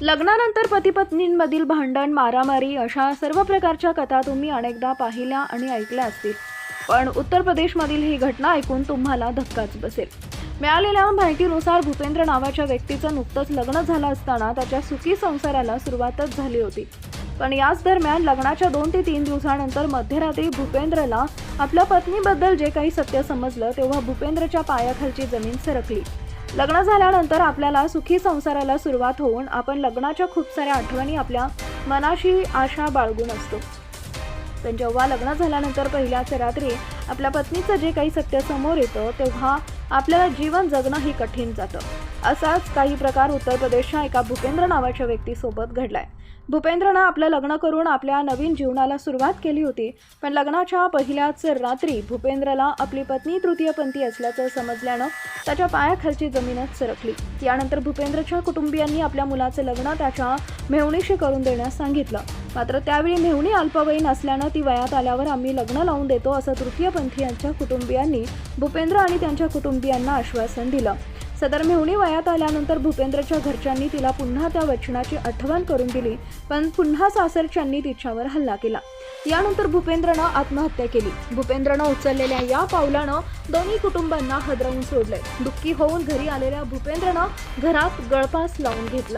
लग्नानंतर पती पत्नींमधील भांडण मारामारी अशा सर्व प्रकारच्या कथा तुम्ही अनेकदा पाहिल्या आणि ऐकल्या असतील. पण उत्तर प्रदेशमधील ही घटना ऐकून तुम्हाला धक्काच बसेल. मिळालेल्या माहितीनुसार भूपेंद्र नावाच्या व्यक्तीचं नुकतंच लग्न झालं असताना त्याच्या सुखी संसाराला सुरुवातच झाली होती. पण याच दरम्यान लग्नाच्या दोन ते तीन दिवसानंतर मध्यरात्री भूपेंद्रला आपल्या पत्नीबद्दल जे काही सत्य समजलं तेव्हा भूपेंद्रच्या पायाखालची जमीन सरकली. लग्न झाल्यानंतर आपल्याला सुखी संसाराला सुरुवात होऊन आपण लग्नाच्या खूप साऱ्या आठवणी आपल्या मनाशी आशा बाळगून असतो. पण जेव्हा लग्न झाल्यानंतर पहिल्याच रात्री आपल्या पत्नीचं जे काही सत्य समोर येतं तेव्हा आपल्याला जीवन जगणंही कठीण जातं. असाच काही प्रकार उत्तर प्रदेशच्या एका भूपेंद्र नावाच्या व्यक्तीसोबत घडलाय. भूपेंद्रनं आपलं लग्न करून आपल्या नवीन जीवनाला सुरुवात केली होती पण लग्नाच्या पहिल्याच रात्री भूपेंद्रला आपली पत्नी तृतीयपंथी असल्याचं समजल्यानं त्याच्या पायाखालची जमीनच सरकली. यानंतर भूपेंद्रच्या कुटुंबियांनी आपल्या मुलाचं लग्न त्याच्या मेवणीशी करून देण्यास सांगितलं. मात्र त्यावेळी मेहुणी अल्पवयीन असल्यानं ती वयात आल्यावर आम्ही लग्न लावून देतो असं तृतीयपंथीयांच्या कुटुंबियांनी भूपेंद्र आणि त्यांच्या कुटुंबियांना आश्वासन दिलं. सदर मेहुणी वयात आल्यानंतर भूपेंद्रच्या घरच्यांनी तिला पुन्हा त्या वचनाची आठवण करून दिली पण पुन्हा सासरच्यांनी तिच्यावर हल्ला केला. यानंतर भूपेंद्रनं आत्महत्या केली. भूपेंद्रनं उचललेल्या या पावलानं दोन्ही कुटुंबांना हदरवून सोडले दुःखी होऊन घरी आलेल्या भूपेंद्रनं घरात गळपास लावून घेतला.